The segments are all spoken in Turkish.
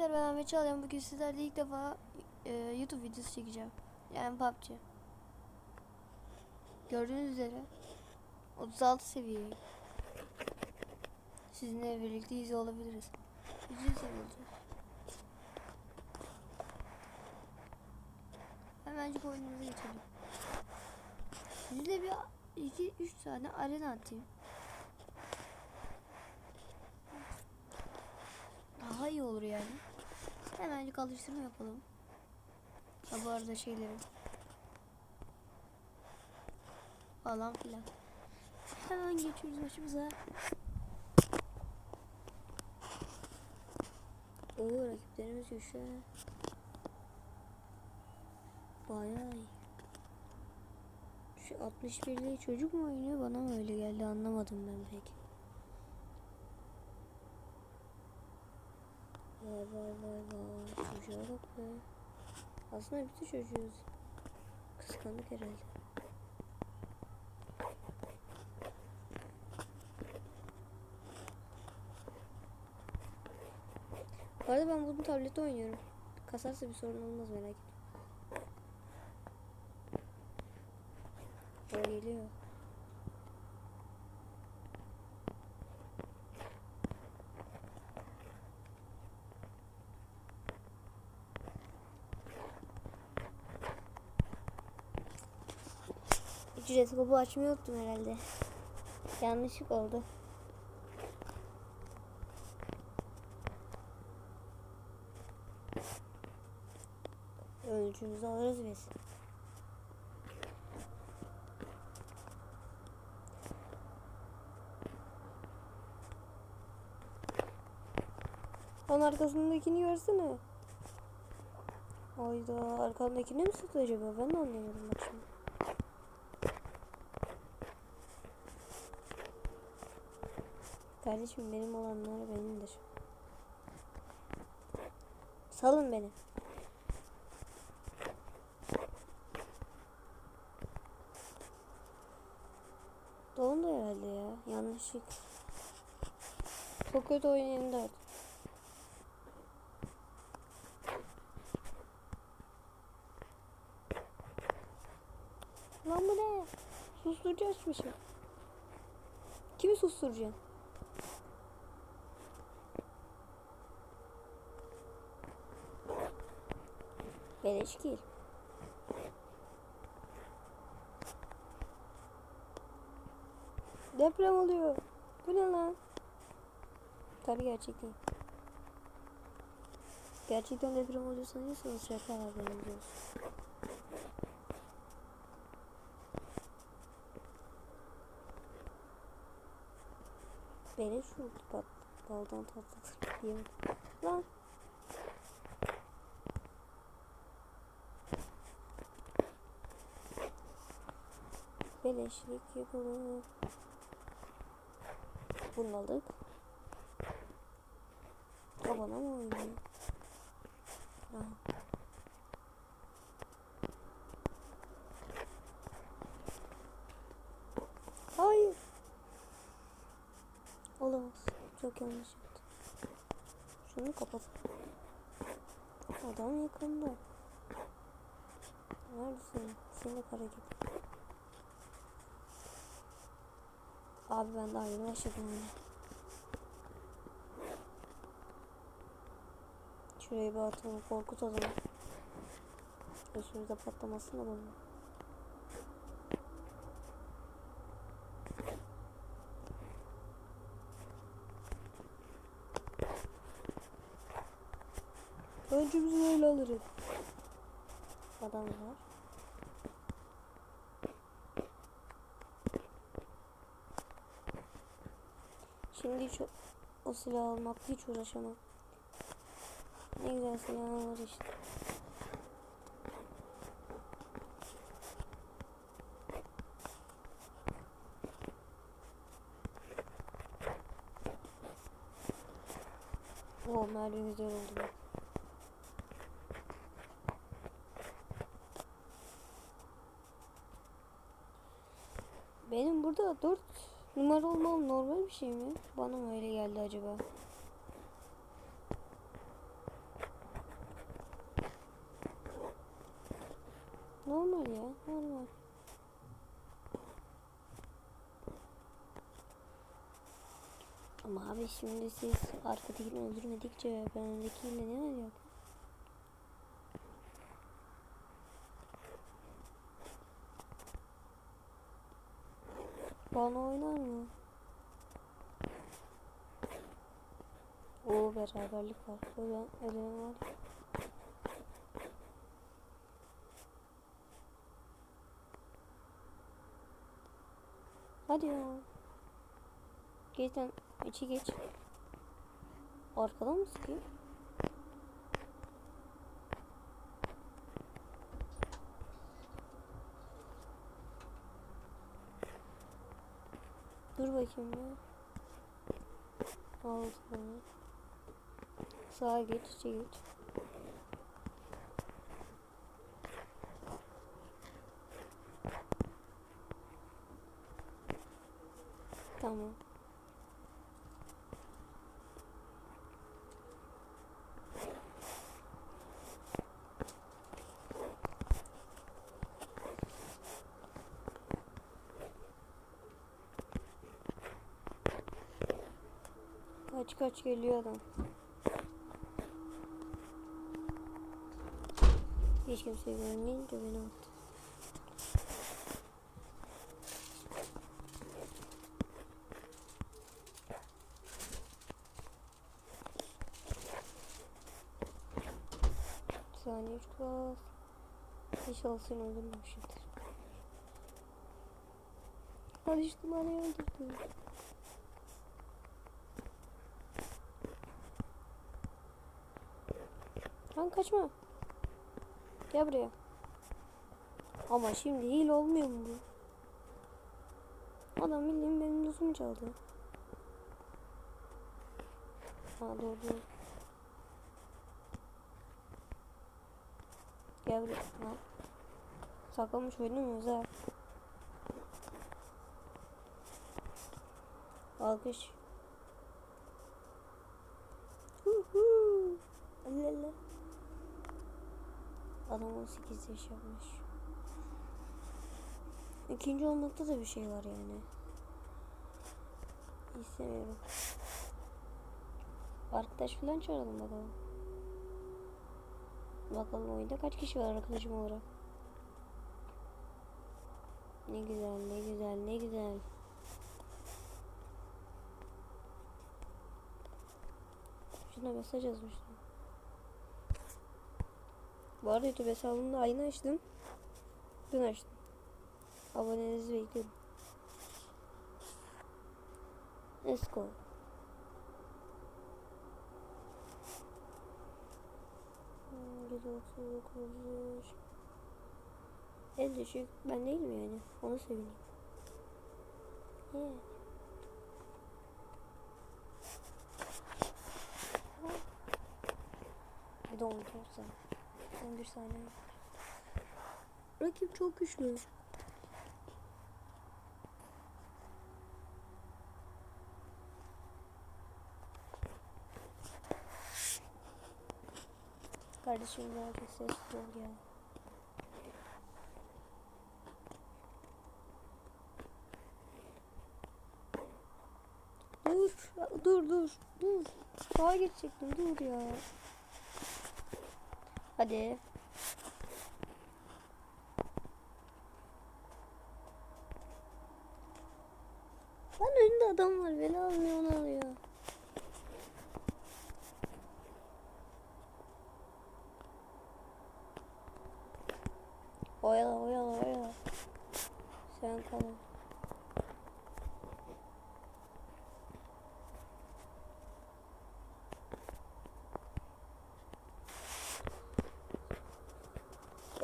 Arkadaşlar ben Ahmet Çağlayan. Bugün sizlerle ilk defa e, YouTube videosu çekeceğim. Yani PUBG. Gördüğünüz üzere 36 seviyeyim. Sizinle birlikte izliyor olabiliriz. Seviye olacağız. Hemencik oyunumuza geçelim. Sizinle bir 2-3 tane arena atayım. Daha iyi olur yani. Hemencik alıştırma yapalım. Ha bu arada şeyleri. Falan filan. Hemen geçiyoruz maçımıza. Oo rakiplerimiz güçlü. Bayağı iyi. Şu 61'li çocuk mu oynuyor bana mı öyle geldi anlamadım ben pek. Vay vay vay vay çocuğa bak be. Aslında biz de çocuğuz. Kıskandık herhalde. Bu arada ben bunu tablette oynuyorum. Kasarsa bir sorun olmaz merak etme. O geliyor. Ücret kopu açmayı unuttum herhalde. Yanlışlık oldu. Ölçümüzü alırız biz. Onun arkasındakini görsene. Hayda arkandakini mi satıyor acaba? Ben de anlayamadım bak şimdi. Kardeşim benim olanlar benimdir. Salın beni. Dondu herhalde ya. Yanlışlık. Çok kötü oyun M4. Lan bu ne? Susturucu açmışım. Kimi susturacaksın? Beleş kill. Deprem oluyor. Bu ne lan? Tabii gerçek değil. Gerçekten deprem oluyorsa neyse şaka haberiniz olsun. Beleş oldu bak. Baldan tatlıdır. Yemin. Lan. Beleşlik yapalım. Bunu aldık. Bana mı oynuyor? Hayır. Olamaz. Çok yanlış yaptım. Şunu kapat. Adam yakında. Neredesin? Seni kara gibi. Abi ben daha yeni başladım yine. Şuraya bir atalım korkutalım. Üstümüzde patlamasın da bunu. Öncümüzü öyle alırız. Adam var. Şimdi hiç o, silah almakla hiç uğraşamam. Ne güzel silahlar var işte. Oo mermi güzel oldu bak. Benim burada 4 Numara olmam normal bir şey mi? Bana mı öyle geldi acaba? Normal ya, normal. Ama abi şimdi siz arkadakini öldürmedikçe ben öndekiyle ne olacak? Bana oynar mı? O beraberlik var. Ölen, ölen var. Hadi ya. Geç lan. içi geç. Arkadan mı sıkıyor? Dur bakayım ya. Al sana. Sağa geç, içe geç. Kaç kaç geliyor adam. Hiç kimse görmeyince beni attı. Saniye çok. İnşallah seni öldürmemişimdir. Hadi işte bana öldürdü. Kaçma. Gel buraya. Ama şimdi hile olmuyor mu bu? Adam bildiğin benim lüzumu çaldı. Ha dur dur. Gel buraya. Lan. Saklamış oynamıyoruz ha. Alkış. Huhu. Allah Adam 18 yaş yapmış. İkinci olmakta da bir şey var yani. İstemiyorum. Arkadaş falan çağıralım bakalım. Bakalım oyunda kaç kişi var arkadaşım olarak. Ne güzel, ne güzel, ne güzel. Şuna mesaj yazmıştım. Bu arada YouTube hesabımda aynı açtım. Dün açtım. Abonenizi bekliyorum. Let's go. Hmm, en düşük ben değil mi yani? Onu sevineyim. Yeah. Bir de unutursan. 81 saniye. Rakip çok güçlü. Kardeşim biraz sessiz ol ya. Dur, dur, dur, dur. Sağa geçecektim, dur ya. Hadi. Lan önünde adam var. Beni almıyor, onu alıyor. Oyala, oyala, oyala. Sen kal.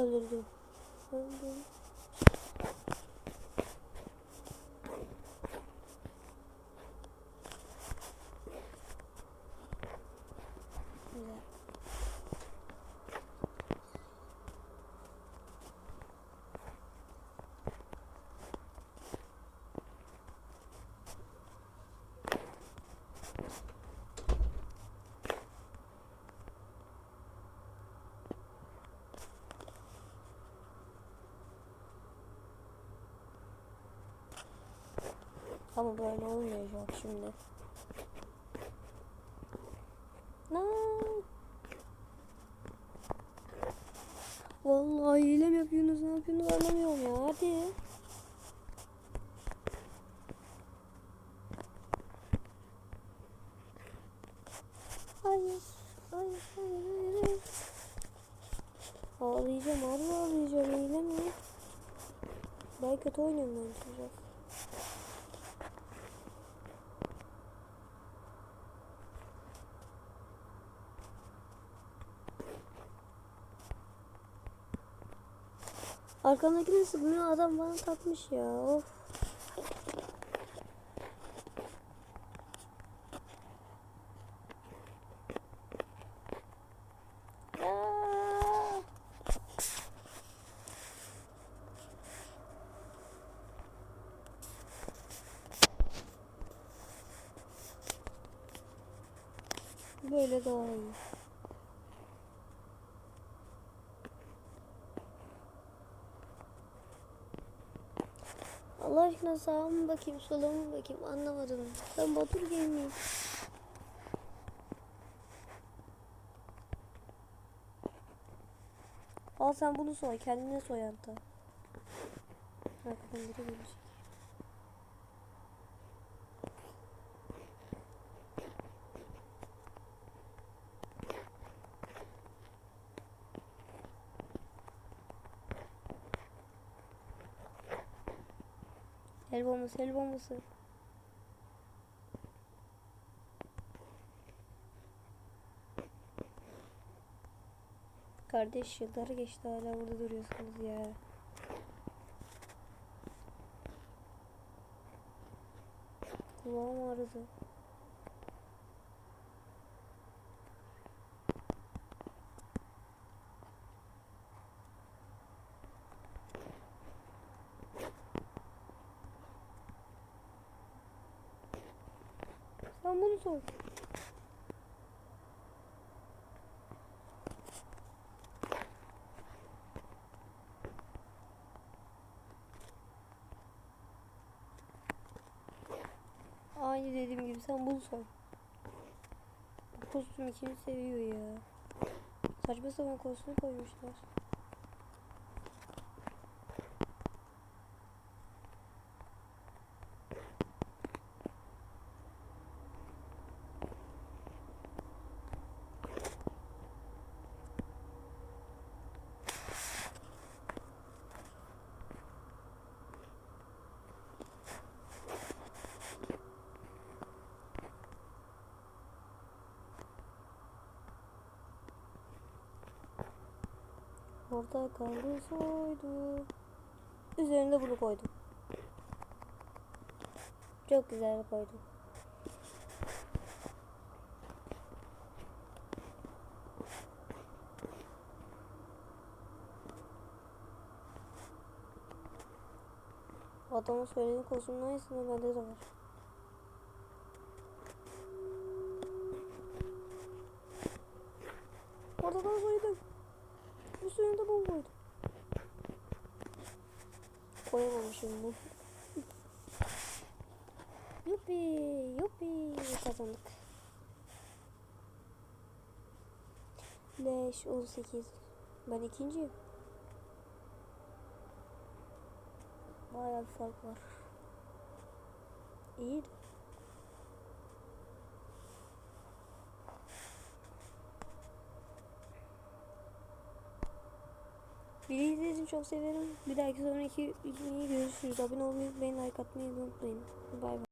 Öldürdüm. Öldürdüm. Güzel. Ama böyle olmayacak şimdi. Lan. Vallahi hile mi yapıyorsunuz ne yapıyorsunuz anlamıyorum ya hadi. Hayır. Hayır hayır hayır. Ağlayacağım harbi ağlayacağım hile mi? Ben kötü oynuyorum bence biraz. Arkamdakini sıkmıyor adam bana takmış ya. Of. Aa! Böyle daha iyi. Allah aşkına sağa mı bakayım sola mı bakayım anlamadım. Ben Batur Gaming. Al sen bunu soy kendine soy hatta. Arkadan biri gelecek. El bombası el bombası. Kardeş yılları geçti hala burada duruyorsunuz ya. Kulağım ağrıdı. Sor. Aynı dediğim gibi sen bunu sor. Bu kostümü kim seviyor ya? Saçma sapan kostüm koymuşlar. Orada kaldı soydu. Üzerinde bunu koydum. Çok güzel koydum. Adamın söylediği kostümün aynısını bende de var. Orada da soydum. Bu suyunu da ben koydum. Koyamamışım bu. Yuppi yuppi kazandık. 5 18 Ben ikinciyim. Bayağı bir fark var. İyi. Beni izlediğiniz çok severim. Bir dahaki sonraki videoyu görüşürüz. Abone olmayı unutmayın. Like atmayı unutmayın. Bay bay.